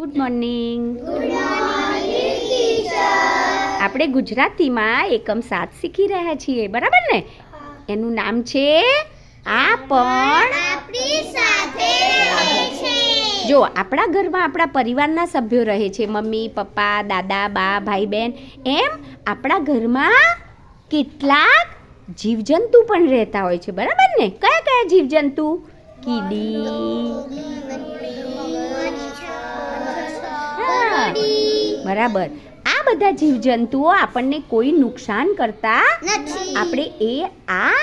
Good morning આપણે ગુજરાતીમાં એકમ સાત શીખી રહ્યા છીએ બરાબર ને એનું નામ છે આ પણ જો આપણા ઘરમાં આપણા પરિવારના સભ્યો રહે છે મમ્મી પપ્પા દાદા બા ભાઈ બહેન એમ આપણા ઘરમાં કેટલાક જીવજંતુ પણ રહેતા હોય છે બરાબર ને કયા કયા જીવજંતુ કીડી બરાબર. આ બધા જીવજંતુઓ આપણને કોઈ નુકસાન કરતા નથી. આપણે એ આ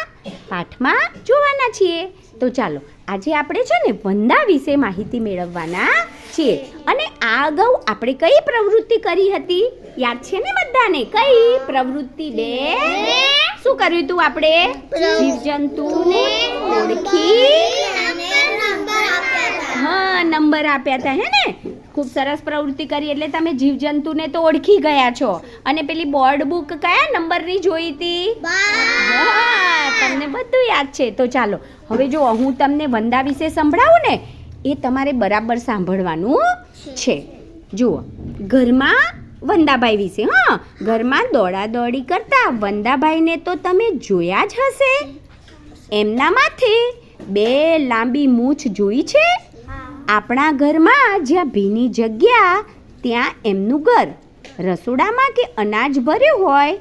પાઠમાં જોવાના છીએ. તો ચાલો આજે આપણે છે ને વંદા વિશે માહિતી મેળવવાના છીએ. અને આ અગાઉ આપણે કઈ પ્રવૃત્તિ કરી હતી? યાદ છે ને બધાને? કઈ પ્રવૃત્તિ બે? શું કર્યું હતું આપણે? જીવજંતુને ઓળખી? હા નંબર આપ્યા હતા હે ને? ખૂબ સરસ પ્રવૃત્તિ કરી એટલે તમે જીવજંતુને તો ઓળખી ગયા છો. અને પેલી બોર્ડ બુક કયા નંબરની જોઈ હતી? તમને બધું યાદ છે. તો ચાલો હવે જો હું તમને વંદા વિશે સંભળાવું ને એ તમારે બરાબર સાંભળવાનું છે. જુઓ ઘરમાં વંદાભાઈ વિશે હા. ઘરમાં દોડા દોડી કરતા વંદાભાઈને તો તમે જોયા જ હશે. એમના માથે બે લાંબી મૂછ જોઈ છે. આપણા ઘરમાં જ્યાં ભીની જગ્યા, ત્યાં એમનું ઘર. રસોડામાં કે અનાજ ભર્યું હોય,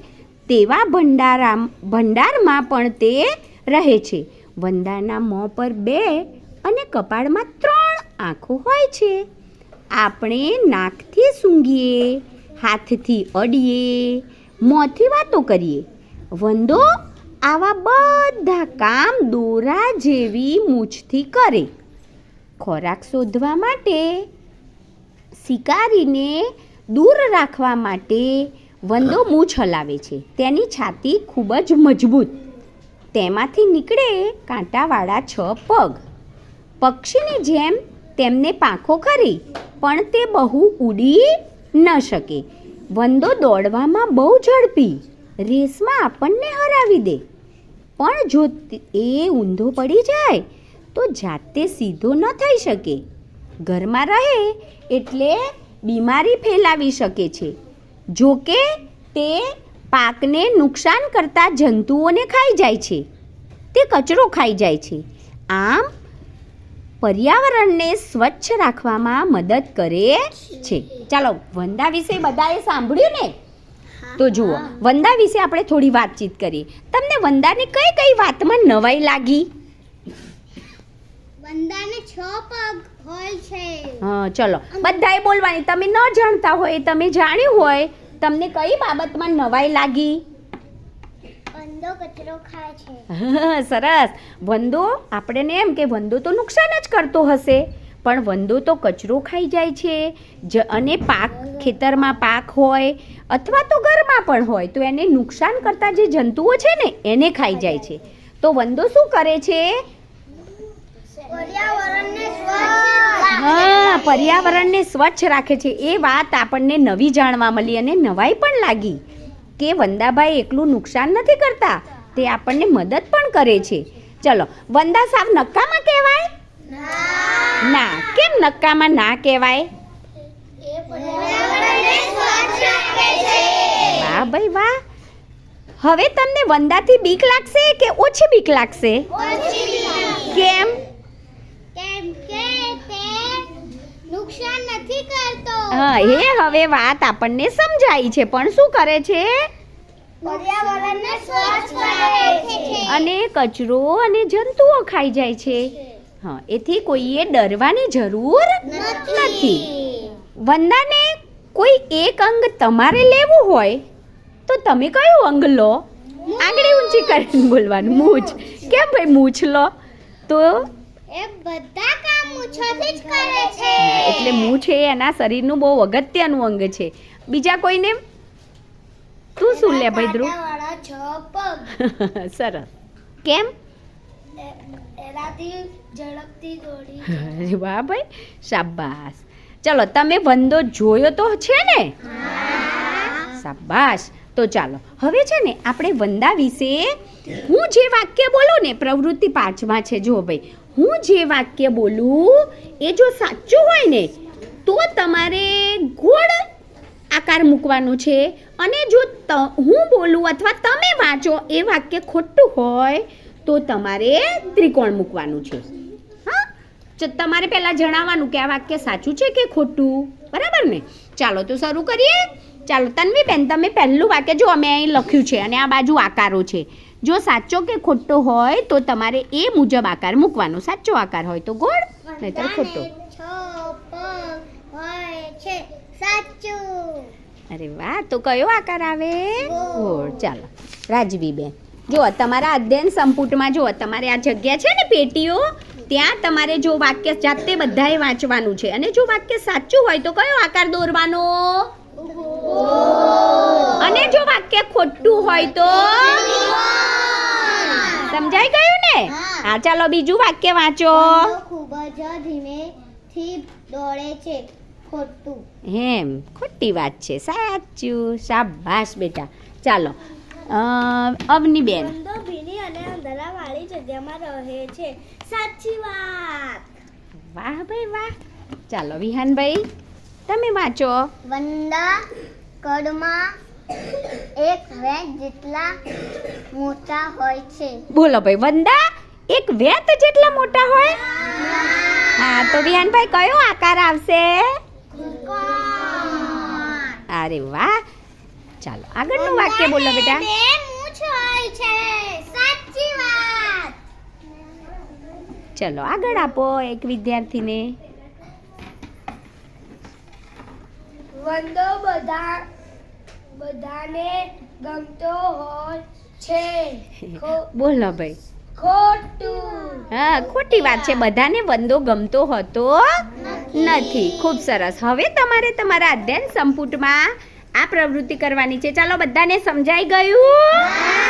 તેવા ભંડારા ભંડારમાં પણ તે રહે છે. વંદાના મોં પર બે અને કપાળમાં ત્રણ આંખો હોય છે. આપણે નાકથી સૂંઘીએ, હાથથી અડીએ, મોંથી વાતો કરીએ. વંદો આવા બધા કામ દોરા જેવી મૂછથી કરે. ખોરાક શોધવા માટે, શિકારીને દૂર રાખવા માટે વંદો મૂછ હલાવે છે. તેની છાતી ખૂબ જ મજબૂત. તેમાંથી નીકળે કાંટાવાળા છ પગ. પક્ષીની જેમ તેમને પાંખો ખરી પણ તે બહુ ઉડી ન શકે. વંદો દોડવામાં બહુ ઝડપી. રેસમાં આપણને હરાવી દે. પણ જો એ ઊંધો પડી જાય તો જાતે સીધો ન થઈ શકે. ઘરમાં રહે એટલે બીમારી ફેલાવી શકે છે. જો કે તે પાકને નુકસાન કરતા જંતુઓને ખાઈ જાય છે. તે કચરો ખાઈ જાય છે. આમ પર્યાવરણને સ્વચ્છ રાખવામાં મદદ કરે છે. ચાલો વંદા વિશે બધાએ સાંભળ્યું ને? તો જુઓ વંદા વિશે આપણે થોડી વાતચીત કરીએ. તમને વંદાની કઈ કઈ વાતમાં નવાઈ લાગી? વંદાને છ પગ હોય છે. હા ચલો. બધાએ બોલવાની. તમે ન જાણતા હોય તમે જાણ્યું હોય તમને કઈ બાબતમાં નવાઈ લાગી? વંદો કચરો ખાય છે. સરસ. વંદો આપણે ને એમ કે વંદો તો નુકસાન જ કરતો હશે પણ વંદો તો કચરો ખાઈ જાય છે. જ અને પાક ખેતરમાં પાક હોય અથવા તો ઘરમાં પણ હોય તો એને નુકસાન કરતા જે જંતુઓ છે ને એને ખાઈ જાય છે. તો વંદો શું કરે છે? હા પર્યાવરણને સ્વચ્છ રાખે છે. એ વાત આપણને નવી જાણવા મળી અને નવાઈ પણ લાગી કે વંદાભાઈ એકલું નુકસાન નથી કરતા. તે આપણને મદદ પણ કરે છે. ચલો વંદા સાવ નક્કામાં કહેવાય? ના. કેમ નક્કામાં ના કહેવાય? વાહ ભાઈ વાહ. હવે તમને વંદાથી બીક લાગશે કે ઓછી બીક લાગશે. કેમ કે તે નુકસાન નથી કરતો. હા એ હવે વાત આપણને સમજાઈ છે પણ શું કરે છે? પર્યાવરણને સ્વચ્છ કરે છે. અને કચરો અને જંતુઓ ખાઈ જાય છે. હા એથી કોઈએ ડરવાની જરૂર નથી. વંદાને કોઈ એક અંગ તમારે લેવું હોય તો તમે કયું અંગ લો? આંગળી ઊંચી કરીને બોલવાનું મૂછ. કેમ ભાઈ મૂછ લો? તો એ બધા કામ મૂછોથી જ કરે છે. એટલે મું એ એના શરીરનું બહુ અગત્યનું અંગ છે. બીજા કોઈને? તું શું લે ભાઈ ધ્રુવ? છ સરસ. કેમ? વાહ ભાઈ શાબાશ. ચલો તમે વંદો જોયો તો છે ને? શાબાશ. તો ચાલો હવે છે ને આપણે વંદા વિશે હું જે વાક્ય બોલું ને પ્રવૃત્તિ પાંચમાં છે. જો ભાઈ હું જે વાક્ય બોલું, એ જો સાચું હોય ને, તો તમારે ગોળ આકાર મૂકવાનો છે. અને જો હું બોલું અથવા તમે વાંચો એ વાક્ય ખોટું હોય, તો તમારે ત્રિકોણ મૂકવાનું છે. હા? તમારે પહેલાં જણાવવાનું કે આ વાક્ય સાચું છે કે ખોટું? બરાબર ને? ચાલો તો શરૂ કરીએ. ચાલો, તન્વીબેન, તમે પહેલું વાક્ય જો અમે અહીં લખ્યું છે અને આ બાજુ આકારો છે. જો સાચો કે ખોટો હોય તો તમારે એ મુજબ આકાર મૂકવાનો. સાચો આકાર હોય તો ગોળ નહીતર ખોટો. અરે વાહ તો કયો આકાર આવે? ગોળ. ગોળ. ચાલો રાજવી બેન જો તમારા અધ્યયન સંપુટમાં જો તમારે આ જગ્યા છે ને પેટીઓ? ત્યાં તમારે જો વાક્ય જાતે બધાએ વાંચવાનું છે. અને જો વાક્ય સાચું હોય તો કયો આકાર દોરવાનો? અને જો વાક્ય ખોટું હોય તો? સમજાઈ ગયું ને? હા. ચાલો બીજું વાક્ય વાંચો. ખૂબ જ ધીમેથી દોડે છે ખોટું. હેમ ખોટી વાત છે. સાચું. શાબાશ બેટા. ચાલો. અવની બેન ભીની અને અંધારાવાળી જગ્યામાં રહે છે. સાચી વાત. વાહ ભાઈ વાહ. ચાલો વિહાનભાઈ તમે વાંચો. વંદા કડમાં એક વેત જેટલા મોટા હોય છે. બોલો ભાઈ વંદા એક વેત જેટલા મોટા હોય? હા તો વિહાનભાઈ કયો આકાર આવશે? અરે વાહ. ચાલો આગળનું વાક્ય બોલો બેટા. બે મૂછ હોય છે. સાચી વાત. ચલો આગળ આપો એક વિદ્યાર્થીને. વંદો બધા બધાને ગમતો હોય છે. બોલો ભાઈ. ખોટું. હા ખોટી વાત છે. બધાને વંદો ગમતો હતો નથી. ખૂબ સરસ. હવે તમારે તમારા અધ્યયન સંપુટમાં આ પ્રવૃત્તિ કરવાની છે. ચાલો બધાને સમજાઈ ગયું?